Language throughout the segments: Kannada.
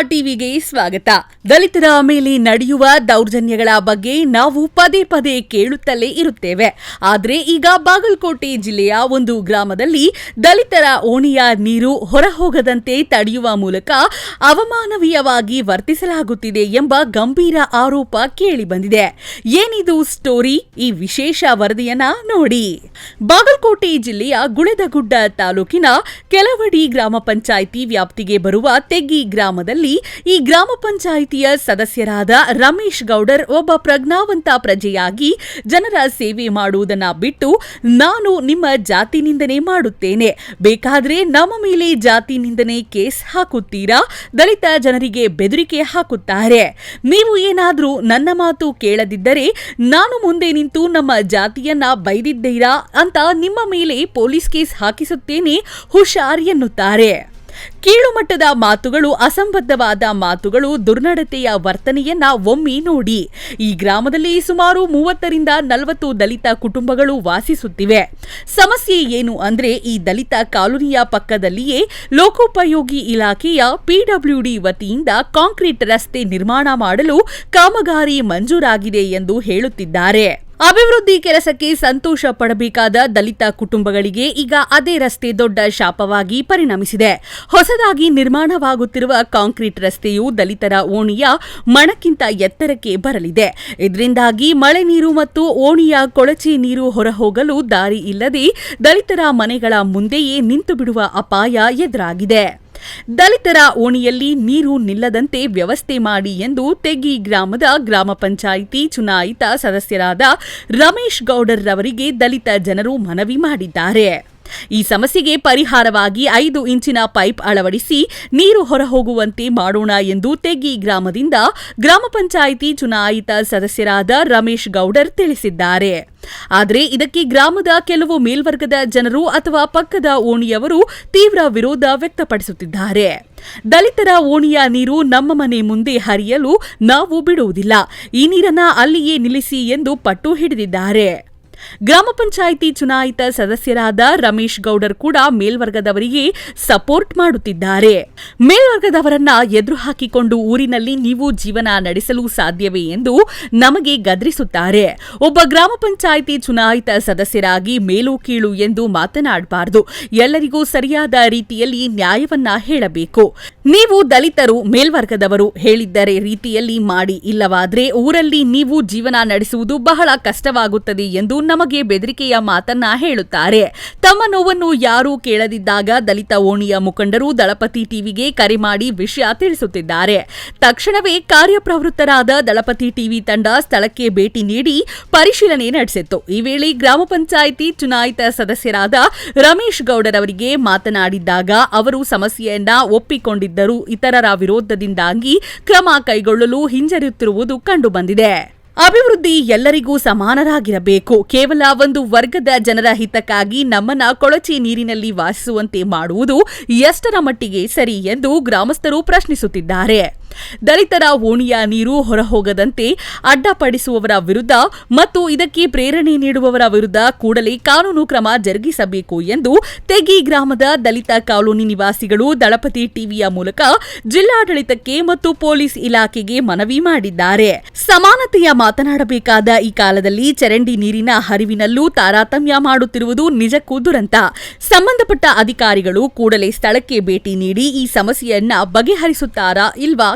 ಟಿವಿಗೆ ಸ್ವಾಗತ. ದಲಿತರ ಮೇಲೆ ನಡೆಯುವ ದೌರ್ಜನ್ಯಗಳ ಬಗ್ಗೆ ನಾವು ಪದೇ ಪದೇ ಕೇಳುತ್ತಲೇ ಇರುತ್ತೇವೆ. ಆದರೆ ಈಗ ಬಾಗಲಕೋಟೆ ಜಿಲ್ಲೆಯ ಒಂದು ಗ್ರಾಮದಲ್ಲಿ ದಲಿತರ ಓಣಿಯ ನೀರು ಹೊರಹೋಗದಂತೆ ತಡೆಯುವ ಮೂಲಕ ಅವಮಾನವೀಯವಾಗಿ ವರ್ತಿಸಲಾಗುತ್ತಿದೆ ಎಂಬ ಗಂಭೀರ ಆರೋಪ ಕೇಳಿಬಂದಿದೆ. ಏನಿದು ಸ್ಟೋರಿ? ಈ ವಿಶೇಷ ವರದಿಯನ್ನ ನೋಡಿ. ಬಾಗಲಕೋಟೆ ಜಿಲ್ಲೆಯ ಗುಳೆದಗುಡ್ಡ ತಾಲೂಕಿನ ಕೆಲವಡಿ ಗ್ರಾಮ ಪಂಚಾಯಿತಿ ವ್ಯಾಪ್ತಿಗೆ ಬರುವ ತೆಗ್ಗಿ ಗ್ರಾಮದಲ್ಲಿ ಈ ಗ್ರಾಮ ಪಂಚಾಯಿತಿಯ ಸದಸ್ಯರಾದ ರಮೇಶ್ ಗೌಡರ್ ಒಬ್ಬ ಪ್ರಜ್ಞಾವಂತ ಪ್ರಜೆಯಾಗಿ ಜನರ ಸೇವೆ ಮಾಡುವುದನ್ನ ಬಿಟ್ಟು ನಾನು ನಿಮ್ಮ ಜಾತಿ ನಿಂದನೆ ಮಾಡುತ್ತೇನೆ. ಬೇಕಾದ್ರೆ ನಮ್ಮ ಮೇಲೆ ಜಾತಿ ನಿಂದನೆ ಕೇಸ್ ಹಾಕುತ್ತೀರಾ? ದಲಿತ ಜನರಿಗೆ ಬೆದರಿಕೆ ಹಾಕುತ್ತಾರೆ. ನೀವು ಏನಾದರೂ ನನ್ನ ಮಾತು ಕೇಳದಿದ್ದರೆ ನಾನು ಮುಂದೆ ನಿಂತು ನಮ್ಮ ಜಾತಿಯನ್ನ ಬೈದಿದ್ದೀರಾ ಅಂತ ನಿಮ್ಮ ಮೇಲೆ ಪೊಲೀಸ್ ಕೇಸ್ ಹಾಕಿಸುತ್ತೇನೆ, ಹುಷಾರ್ ಎನ್ನುತ್ತಾರೆ. ಕೀಳುಮಟ್ಟದ ಮಾತುಗಳು, ಅಸಂಬದ್ಧವಾದ ಮಾತುಗಳು, ದುರ್ನಡತೆಯ ವರ್ತನೆಯನ್ನ ಒಮ್ಮಿ ನೋಡಿ. ಈ ಗ್ರಾಮದಲ್ಲಿ ಸುಮಾರು ಮೂವತ್ತರಿಂದ ನಲವತ್ತು ದಲಿತ ಕುಟುಂಬಗಳು ವಾಸಿಸುತ್ತಿವೆ. ಸಮಸ್ಯೆ ಏನು ಅಂದ್ರೆ, ಈ ದಲಿತ ಕಾಲೋನಿಯ ಪಕ್ಕದಲ್ಲಿಯೇ ಲೋಕೋಪಯೋಗಿ ಇಲಾಖೆಯ ಪಿಡಬ್ಲ್ಯೂಡಿ ವತಿಯಿಂದ ಕಾಂಕ್ರೀಟ್ ರಸ್ತೆ ನಿರ್ಮಾಣ ಮಾಡಲು ಕಾಮಗಾರಿ ಮಂಜೂರಾಗಿದೆ ಎಂದು ಹೇಳುತ್ತಿದ್ದಾರೆ. ಅಭಿವೃದ್ಧಿ ಕೆಲಸಕ್ಕೆ ಸಂತೋಷ ಪಡಬೇಕಾದ ದಲಿತ ಕುಟುಂಬಗಳಿಗೆ ಈಗ ಅದೇ ರಸ್ತೆ ದೊಡ್ಡ ಶಾಪವಾಗಿ ಪರಿಣಮಿಸಿದೆ. ಹೊಸದಾಗಿ ನಿರ್ಮಾಣವಾಗುತ್ತಿರುವ ಕಾಂಕ್ರೀಟ್ ರಸ್ತೆಯು ದಲಿತರ ಓಣಿಯ ಮಣಕ್ಕಿಂತ ಎತ್ತರಕ್ಕೆ ಬರಲಿದೆ. ಇದರಿಂದಾಗಿ ಮಳೆ ನೀರು ಮತ್ತು ಓಣಿಯ ಕೊಳಚೆ ನೀರು ಹೊರಹೋಗಲು ದಾರಿ ಇಲ್ಲದೆ ದಲಿತರ ಮನೆಗಳ ಮುಂದೆಯೇ ನಿಂತು ಬಿಡುವ ಅಪಾಯ ಎದುರಾಗಿದೆ. ದಲಿತರ ಓಣಿಯಲ್ಲಿ ನೀರು ನಿಲ್ಲದಂತೆ ವ್ಯವಸ್ಥೆ ಮಾಡಿ ಎಂದು ತೆಗಿ ಗ್ರಾಮದ ಗ್ರಾಮ ಪಂಚಾಯಿತಿ ಚುನಾಯಿತ ಸದಸ್ಯರಾದ ರಮೇಶ್ ಗೌಡರ್ ರವರಿಗೆ ದಲಿತ ಜನರು ಮನವಿ ಮಾಡಿದ್ದಾರೆ. ಈ ಸಮಸ್ಯೆಗೆ ಪರಿಹಾರವಾಗಿ ಐದು ಇಂಚಿನ ಪೈಪ್ ಅಳವಡಿಸಿ ನೀರು ಹೊರಹೋಗುವಂತೆ ಮಾಡೋಣ ಎಂದು ತೆಗ್ಗಿ ಗ್ರಾಮದಿಂದ ಗ್ರಾಮ ಪಂಚಾಯಿತಿ ಚುನಾಯಿತ ಸದಸ್ಯರಾದ ರಮೇಶ್ ಗೌಡರ್ ತಿಳಿಸಿದ್ದಾರೆ. ಆದರೆ ಇದಕ್ಕೆ ಗ್ರಾಮದ ಕೆಲವು ಮೇಲ್ವರ್ಗದ ಜನರು ಅಥವಾ ಪಕ್ಕದ ಓಣಿಯವರು ತೀವ್ರ ವಿರೋಧ ವ್ಯಕ್ತಪಡಿಸುತ್ತಿದ್ದಾರೆ. ದಲಿತರ ಓಣಿಯ ನೀರು ನಮ್ಮ ಮನೆ ಮುಂದೆ ಹರಿಯಲು ನಾವು ಬಿಡುವುದಿಲ್ಲ. ಈ ನೀರನ್ನ ಅಲ್ಲಿಯೇ ನಿಲ್ಲಿಸಿ ಎಂದು ಪಟ್ಟು ಹಿಡಿದಿದ್ದಾರೆ. ಗ್ರಾಮ ಪಂಚಾಯಿತಿ ಚುನಾಯಿತ ಸದಸ್ಯರಾದ ರಮೇಶ್ ಗೌಡರ್ ಕೂಡ ಮೇಲ್ವರ್ಗದವರಿಗೆ ಸಪೋರ್ಟ್ ಮಾಡುತ್ತಿದ್ದಾರೆ. ಮೇಲ್ವರ್ಗದವರನ್ನ ಎದುರು ಹಾಕಿಕೊಂಡು ಊರಿನಲ್ಲಿ ನೀವು ಜೀವನ ನಡೆಸಲು ಸಾಧ್ಯವೇ ಎಂದು ನಮಗೆ ಗದರಿಸುತ್ತಾರೆ. ಒಬ್ಬ ಗ್ರಾಮ ಪಂಚಾಯಿತಿ ಚುನಾಯಿತ ಸದಸ್ಯರಾಗಿ ಮೇಲು ಕೀಳು ಎಂದು ಮಾತನಾಡಬಾರದು. ಎಲ್ಲರಿಗೂ ಸರಿಯಾದ ರೀತಿಯಲ್ಲಿ ನ್ಯಾಯವನ್ನ ಹೇಳಬೇಕು. ನೀವು ದಲಿತರು, ಮೇಲ್ವರ್ಗದವರು ಹೇಳಿದ್ದರೆ ರೀತಿಯಲ್ಲಿ ಮಾಡಿ, ಇಲ್ಲವಾದ್ರೆ ಊರಲ್ಲಿ ನೀವು ಜೀವನ ನಡೆಸುವುದು ಬಹಳ ಕಷ್ಟವಾಗುತ್ತದೆ ಎಂದು ನಮಗೆ ಬೆದರಿಕೆಯ ಮಾತನ್ನ ಹೇಳುತ್ತಾರೆ. ತಮ್ಮ ನೋವನ್ನು ಯಾರೂ ಕೇಳದಿದ್ದಾಗ ದಲಿತ ಓಣಿಯ ಮುಖಂಡರು ದಳಪತಿ ಟಿವಿಗೆ ಕರೆ ಮಾಡಿ ವಿಷಯ ತಿಳಿಸುತ್ತಿದ್ದಾರೆ. ತಕ್ಷಣವೇ ಕಾರ್ಯಪ್ರವೃತ್ತರಾದ ದಳಪತಿ ಟಿವಿ ತಂಡ ಸ್ಥಳಕ್ಕೆ ಭೇಟಿ ನೀಡಿ ಪರಿಶೀಲನೆ ನಡೆಸಿತ್ತು. ಈ ವೇಳೆ ಗ್ರಾಮ ಪಂಚಾಯಿತಿ ಚುನಾಯಿತ ಸದಸ್ಯರಾದ ರಮೇಶ್ ಗೌಡರವರಿಗೆ ಮಾತನಾಡಿದ್ದಾಗ ಅವರು ಸಮಸ್ಯೆಯನ್ನ ಒಪ್ಪಿಕೊಂಡಿದ್ದರೂ. ಇತರರ ವಿರೋಧದಿಂದಾಗಿ ಕ್ರಮ ಕೈಗೊಳ್ಳಲು ಹಿಂಜರಿಯುತ್ತಿರುವುದು ಕಂಡುಬಂದಿದೆ. ಅಭಿವೃದ್ಧಿ ಎಲ್ಲರಿಗೂ ಸಮಾನರಾಗಿರಬೇಕು. ಕೇವಲ ಒಂದು ವರ್ಗದ ಜನರ ಹಿತಕ್ಕಾಗಿ ನಮ್ಮನ್ನ ಕೊಳಚೆ ನೀರಿನಲ್ಲಿ ವಾಸಿಸುವಂತೆ ಮಾಡುವುದು ಎಷ್ಟರ ಮಟ್ಟಿಗೆ ಸರಿ ಎಂದು ಗ್ರಾಮಸ್ಥರು ಪ್ರಶ್ನಿಸುತ್ತಿದ್ದಾರೆ. ದಲಿತರ ಓಣಿಯ ನೀರು ಹೊರಹೋಗದಂತೆ ಅಡ್ಡಪಡಿಸುವವರ ವಿರುದ್ಧ ಮತ್ತು ಇದಕ್ಕೆ ಪ್ರೇರಣೆ ನೀಡುವವರ ವಿರುದ್ಧ ಕೂಡಲೇ ಕಾನೂನು ಕ್ರಮ ಜರುಗಿಸಬೇಕು ಎಂದು ತೆಗಿ ಗ್ರಾಮದ ದಲಿತ ಕಾಲೋನಿ ನಿವಾಸಿಗಳು ದಳಪತಿ ಟಿವಿಯ ಮೂಲಕ ಜಿಲ್ಲಾಡಳಿತಕ್ಕೆ ಮತ್ತು ಪೊಲೀಸ್ ಇಲಾಖೆಗೆ ಮನವಿ ಮಾಡಿದ್ದಾರೆ. ಸಮಾನತೆಯ ಮಾತನಾಡಬೇಕಾದ ಈ ಕಾಲದಲ್ಲಿ ಚರಂಡಿ ನೀರಿನ ಹರಿವಿನಲ್ಲೂ ತಾರತಮ್ಯ ಮಾಡುತ್ತಿರುವುದು ನಿಜಕ್ಕೂ ದುರಂತ. ಸಂಬಂಧಪಟ್ಟ ಅಧಿಕಾರಿಗಳು ಕೂಡಲೇ ಸ್ಥಳಕ್ಕೆ ಭೇಟಿ ನೀಡಿ ಈ ಸಮಸ್ಯೆಯನ್ನ ಬಗೆಹರಿಸುತ್ತಾರಾ ಇಲ್ವಾ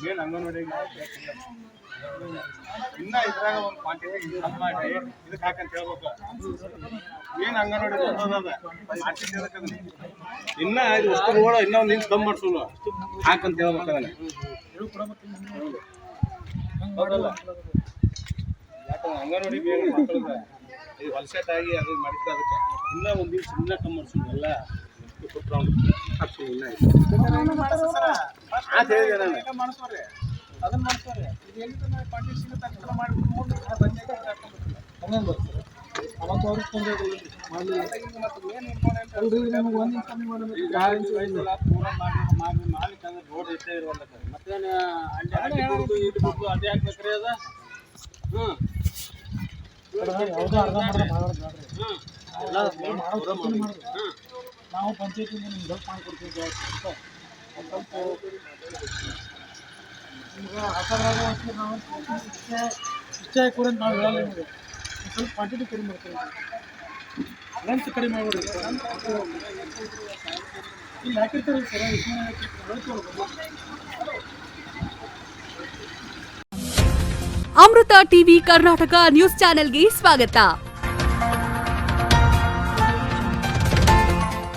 ಮೇನ್ ಅಂಗನವಾಡಿ ಇನ್ನ ಇದ್ರಾಗ ಒಂದು ಪಾಂಟಿ ಇದೆ ಮಾಡಿ ಇದಕ್ಕೆ ಹಾಕಂತ ಹೇಳ್ಬೇಕು ಏನು ಅಂಗನವಾಡಿ ಇನ್ನ ಇದು ಅಷ್ಟು ಕೂಡ ಇನ್ನ ಒಂದು ಇಂಚ್ ಕಮ್ಮಿ ಮಾಡ್ಸೋಣ ಹಾಕಂತ ಹೇಳ್ಬೇಕು ಅದನ್ನ ಹೌದಲ್ಲ ಯಾಕಂದ್ರೆ ಅಂಗನವಾಡಿ ಬೇಗ ಇದು ಅದು ಮಾಡಿದ್ರೆ ಅದಕ್ಕೆ ಇನ್ನ ಒಂದು ಇಂಚ್ ಇನ್ನ ಕಮ್ಮಿ ಎಲ್ಲ ಹಾಕ್ಸೋಣ ಇನ್ನ ಅದನ್ನ ಮಾಡಿಸ್ಕೊಡ್ರಿ ಇದು ಎಲ್ಲಿ ಕ್ವಾಂಟಿಟಿ ಸಿಗುತ್ತೆ ಅಷ್ಟೆಲ್ಲ ಮಾಡ್ಬಿಟ್ಟು ಪಂಚಾಯತ್ ಹಂಗಂಗೆ ಬರ್ತಾರೆ ಅವತ್ತು ಅವ್ರಿಗೆ ತೊಂದರೆ ಮಾಡಲಿಲ್ಲ ಅಲ್ರಿ ನಮಗೆ ಒಂದು ಕಮ್ಮಿ ಮಾಡೋದು ರೋಡ್ ಇಷ್ಟೇ ಇರುವಲ್ಲ ಮತ್ತೇನು ಅಲ್ಲಿ ಅಲ್ಲಿ ಬಿಡುದು ಇದು ಬಿಡುದು ಅದೇ ಆಗ್ಬೇಕ್ರಿ ಅದ ಹ್ಮ್ ಯಾವುದೋ ಅರ್ಧ ಬೇಡ್ರಿ. ಹ್ಮ್ ಎಲ್ಲ ಮಾಡೋದು ಮಾಡ್ರಿ. ನಾವು ಪಂಚಾಯತಿಯಿಂದ ನಿಮ್ಗೆ ಹೆಲ್ಪ್ ಮಾಡಿಕೊಡ್ತೀವಿ ಅಂತ ಒಂದ್ ಸ್ವಲ್ಪ ನಿಮ್ಗೆ ಹಾಕೋದ್ರಾಗ ಒಂಚೂರು ನಾವು ಇಷ್ಟೇ ಇಷ್ಟೇ ಕೊಡಿ ನಾವು ಹೇಳಲ್ಲ ನಿಮಗೆ. ಒಂದ್ ಸ್ವಲ್ಪ ಕ್ವಾಂಟಿಟಿ ಕಡಿಮೆ ಮಾಡ್ತೀವಿ ಲೆಂತ್ ಕಡಿಮೆ ಮಾಡ್ಬಿಡ್ರಿ ಇಲ್ಲಿ ಹಾಕಿರ್ತಾರೆ ಸರ್ ಹೇಳ್ಕೊಳ್ಬೋದು ಅಮೃತ ಟಿವಿ ಕರ್ನಾಟಕ ನ್ಯೂಸ್ ಚಾನೆಲ್ಗೆ ಸ್ವಾಗತ.